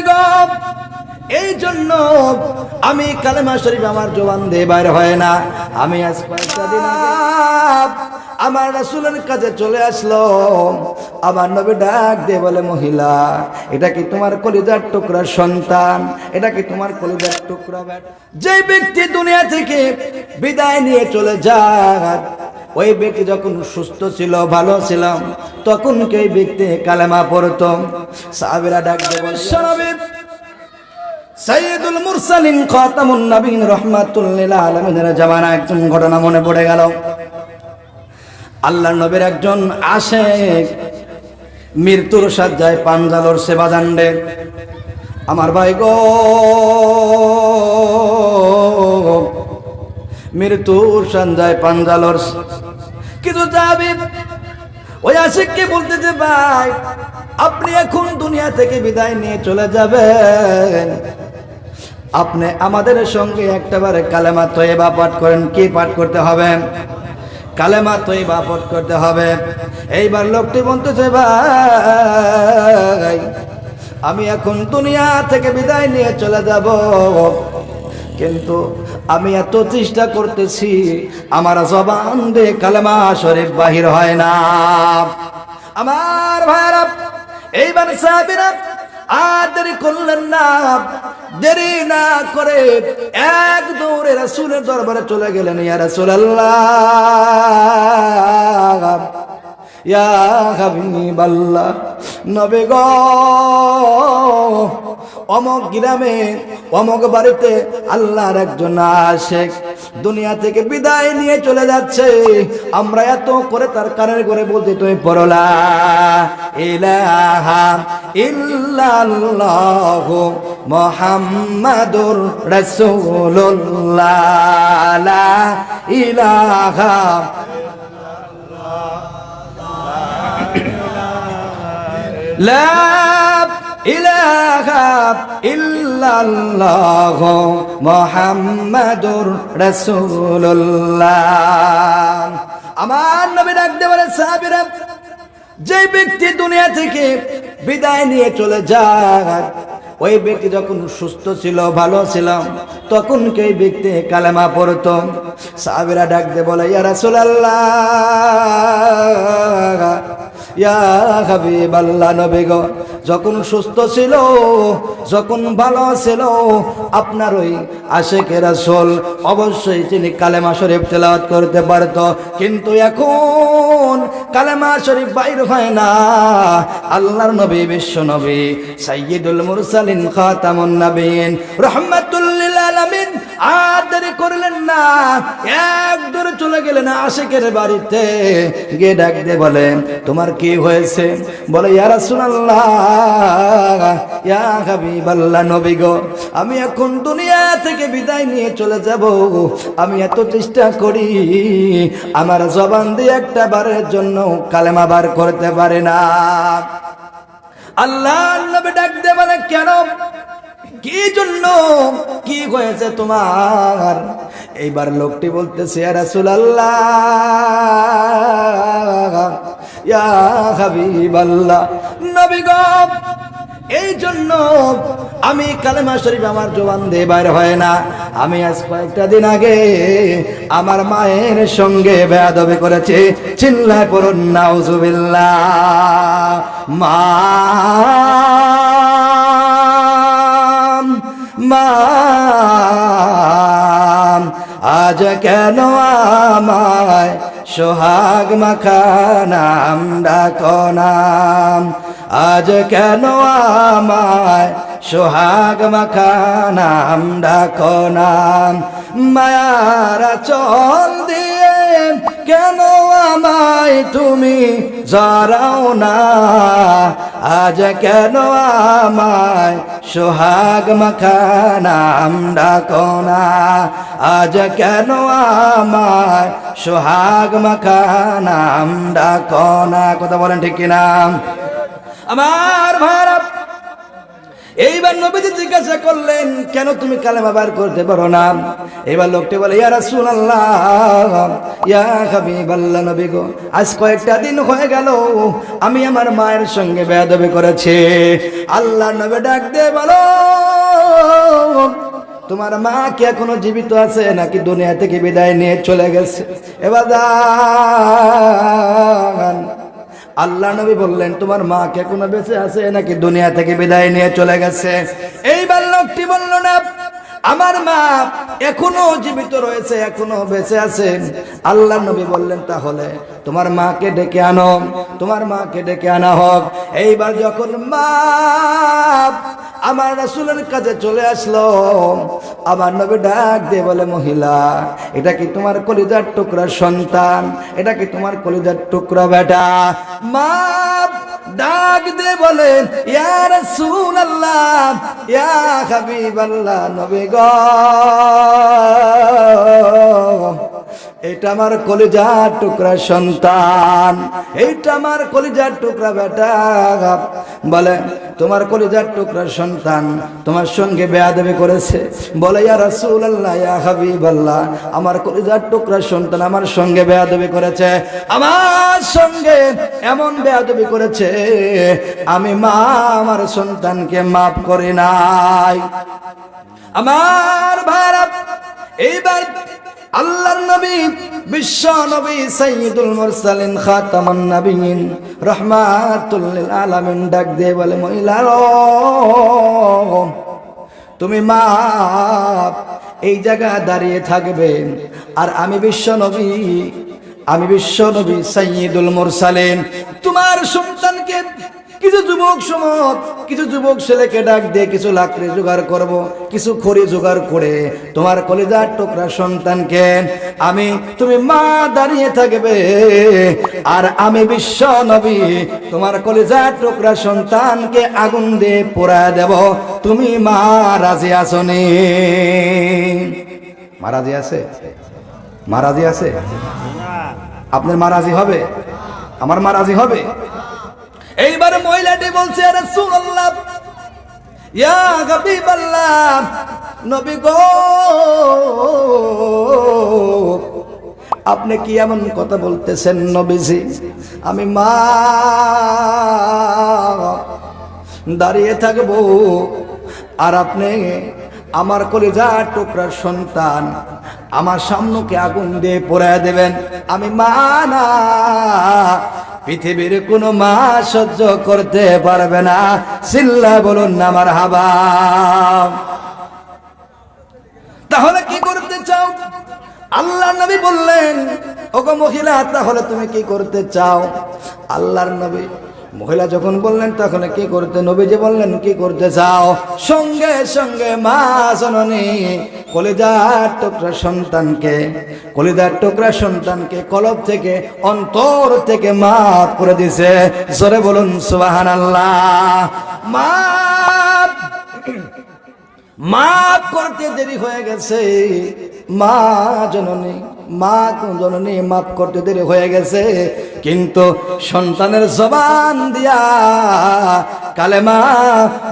নবী এই জন্য আমি কালেমা শরীফ আমার জবান দিয়ে বাইরে হয় না। আমি আজ কয়েকটা দিন আমার রাসূলের কাছে চলে আসলো। আমার নবী ডাক দিয়ে বলে, মহিলা, এটা কি তোমার কলিজার টুকরার সন্তান? এটা কি তোমার কলিজার টুকরা যে ব্যক্তি দুনিয়া থেকে বিদায় নিয়ে চলে যায় ওই ব্যক্তি যখন সুস্থ ছিল ভালো ছিলাম তখন কে ব্যক্তি কালেমা পড়তো? সাহাবীরা ডাক বলে "শোনাবে, মুরসালিন খাতামুন নবীন রহমাতুল্লিল আলামিনের জামানা একজন ঘটনা মনে পড়ে গেল। আল্লাহর নবীর একজন আশেক মৃত্যুর সাজ্জায় পাঞ্জালোর সেবা জানডে আমার ভাই গো মৃত্যুর সঞ্জয় পাঞ্জালোর কিন্তু যাবি ওই আশিককে বলতেছে, ভাই, আপনি এখন দুনিয়া থেকে বিদায় নিয়ে চলে যাবেন। আপনি আমাদের সঙ্গে একটাবারে কালেমা তৈবা পাঠ করেন, কি পাঠ করতে হবে? কালেমা তৈবা পাঠ করতে হবে। এইবার লোকটি বলতেছে, ভাই, আমি এখন দুনিয়া থেকে বিদায় নিয়ে চলে যাব। কিন্তু আমি এত চেষ্টা করতেছি, আমার জবান দে কালেমা শরীফ বাহির হয় না। আমার ভাইরা এইবার সাহাবীরা আর দেরি করলেন না, দেরি না করে এক দৌড়ে রাসূলের দরবারে চলে গেলেন, ইয়া রাসূলুল্লাহ, ইয়া হাবিবাল্লাহ, নবী গো, অমক গ্রামে অমক বাড়িতে আল্লাহর একজন আশেক দুনিয়া থেকে বিদায় নিয়ে চলে যাচ্ছে। আমরা এত করে তার কানের করে বলতে তুমি পড়লা ইলাহা লা ইল্লাল্লাহ মোহাম্মদুর রাসূলুল্লাহ। আমার নবী ডাকতে পারে সাহাবীরা যে ব্যক্তি দুনিয়া থেকে বিদায় নিয়ে চলে যায়, ওই ব্যক্তি যখন সুস্থ ছিল, ভালো ছিল তখন এই ব্যক্তি কালেমা পড়ত? সাহাবিরা ডাকতে বলে ইয়ারা সোলাল্লাহ যখন সুস্থ ছিল, যখন ভালো ছিল, আপনার ওই আশেকের রাসূল অবশ্যই তিনি কালেমা শরীফ তেলাওয়াত করতে পারত। কিন্তু এখন কালেমা শরীফ বাইর হয় না। আল্লাহর নবী, বিশ্ব নবী, সাইয়্যিদুল মুরসালিন খাতামুন নবীন রহমাতুল্লিল আলামিন আর এক দূরে চলে গেলেন আশেকের বাড়িতে। গিয়ে ডাক দিয়ে বলে, তোমার কি হয়েছে? বলে, ইয়া রাসূলুল্লাহ, ইয়া নবী গো, আমি এখন দুনিয়া থেকে বিদায় নিয়ে চলে যাব। আমি এত চেষ্টা করি, আমার জবান দিয়ে একটা বারের জন্য কালেমা বার করতে পারে না। আল্লাহ নবী ডাক দিয়ে বলে, কেন কি জন্য? কি হয়েছে তোমার? এইবার লোকটি বলতেছে নবী এই জন্য আমি কালেমা শরীফ আমার জবান দিয়ে বাইরে হয় না। আমি আজ কয়েকটা দিন আগে আমার মায়ের সঙ্গে বেয়াদবি করেছি। চিল্লায় পড়ুন, নাউজুবিল্লাহ। মা মাম, আজ কেন আমায় সোহাগ মাখানাম ডাকো নাম? আজ কেন আমায় সোহাগ মাখানাম ডাকো নাম? মায়ারা চল দিয়ে কেন আমায় তুমি জরাও না? আজ কেন আমায় সোহাগ মাখা নাম ডাকো না? আজ কেন আমায় সোহাগ মাখা নাম ডাকো না? কথা বলেন ঠিক কিনা? আমার ভারত এইবার নবীজি জিজ্ঞাসা করলেন, কেন তুমি কালেমা বার করতে পারো না? এবার লোকটি বলে, ইয়া রাসূলুল্লাহ, ইয়া হাবিবাল্লাহ নবী গো, আজ কয়েকটা দিন হয়ে গেল, আমি আমার মায়ের সঙ্গে বেয়াদবি করেছি। আল্লাহ নবী ডাক দিয়ে বলো, তোমার মা কি এখনও জীবিত আছে নাকি দুনিয়া থেকে বিদায় নিয়ে চলে গেছে? এবার। আল্লাহ নবী বললেন, তোমার মা কে কোনো বেঁচে আছে নাকি দুনিয়া থেকে বিদায় নিয়ে চলে গেছে? এইবার লোকটি বলল, না, আমার মা এখনও জীবিত রয়েছে, এখনও বেঁচে আছে। আল্লাহ নবী বললেন, তাহলে তোমার মাকে ডেকে আনো, তোমার মাকে ডেকে আনা হোক। এইবার যখন মা আমার রাসূলের কাছে চলে আসলো। আমার নবী ডাক দিয়ে বলে, মহিলা, এটা কি তোমার কলিজার টুকরা সন্তান? এটা কি তোমার কলিজার টুকরা বেটা? মা ডাক দিয়ে বলেন ইয়া রাসূলুল্লাহ, ইয়া হাবিবাল্লাহ নবী গো। এটা আমার কলিজার টুকরা সন্তান, এইটা আমার কলিজার টুকরা বেটা। বলে, তোমার কলিজার টুকরা সন্তান তোমার সঙ্গে বেয়াদবি করেছে। বলে, ইয়া রাসূলুল্লাহ, ইয়া হাবিবাল্লাহ, আমার কলিজার টুকরা সন্তান আমার সঙ্গে বেয়া বেয়াদবি করেছে। আমার সঙ্গে এমন বেয়া বেয়াদবি করেছে, আমি মা, আমার সন্তানকে মাফ করি নাই। আমার ভারত এইবার আল্লাহর নবী, বিশ্ব নবী সাইয়্যিদুল মুরসালিন, খাতামুন নবিয়্যিন রাহমাতুল লিল আলামিন ডাক দিয়ে বলে মহিলারো তুমি মা এই জায়গায় দাঁড়িয়ে থাকবেন আর আমি বিশ্ব নবী, আমি বিশ্ব নবী সাইয়্যিদুল মুরসালিন। তোমার সন্তানকে কিছু যুবক সমাজ কিছু যুবক ছেলেকে ডাক দিয়ে কিছু লাকড়ি জোগাড় করব, কিছু খড়ি জোগাড় করে তোমার কলিজার টুকরা সন্তানকে আমি, তুমি মা দাঁড়িয়ে থাকবে। আর আমি বিশ্ব নবী, তোমার কলিজার টুকরা সন্তানকে আগুন দিয়ে পোড়া দেব। তুমি মা রাজি আসনি। মা রাজি আছে? মা রাজি আছে? আপনার মা রাজি হবে? আমার মা রাজি হবে? এইবার মহিলাটি বলছে রাসূলুল্লাহ, ইয়া হাবিবাল্লাহ, নবী গো, আপনি কি এমন কথা বলতেছেন নবীজি? আমি মা দাঁড়িয়ে থাকব আর আপনি আমার কলিজার টুকরার সন্তান আমার সামনেকে আগুন দিয়ে পোড়ায় দেবেন। আমি মা না পৃথিবীর কোন মা সহ্য করতে পারবে না। সিল্লা বলুন না আমার হাবা তাহলে কি করতে চাও? আল্লাহ নবী বললেন, ওগো মহিলা, তাহলে তুমি কি করতে চাও? আল্লাহর নবী মহিলা যখন বললেন, তখন কি করতে? নবীজি বললেন, কি করতে চাও? সঙ্গে সঙ্গে মা জননী কলিদার টুকরা সন্তানকে কলিদার টুকরা সন্তানকে কলব থেকে, অন্তর থেকে মাফ করে দিছে। জোরে বলুন সুবাহান আল্লাহ মা মাফ করতে দেরি হয়ে গেছে। মা জননী মা জননী, মাফ করতে দেরি হয়ে গেছে। কিন্তু সন্তানের জবান দিয়া কালেমা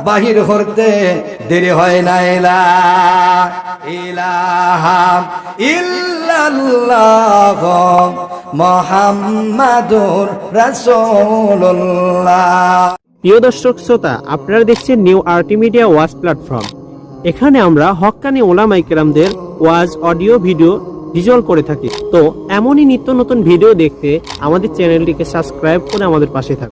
বাহির করতে দেরি হয় না, ইলা, ইলাহা ইল্লাল্লাহ মোহাম্মদুর রাসূলুল্লাহ। প্রিয় দর্শক, শ্রোতা, আপনারা দেখছেন নিউ আরটি মিডিয়া ওয়াজ প্ল্যাটফর্ম এখানে আমরা হক্কানি ওলামাই কেরামদের ওয়াজ, অডিও, ভিডিও ভিজুয়াল করে থাকি। তো এমনই নিত্য নতুন ভিডিও দেখতে আমাদের চ্যানেলটিকে সাবস্ক্রাইব করে আমাদের পাশে থাকুন।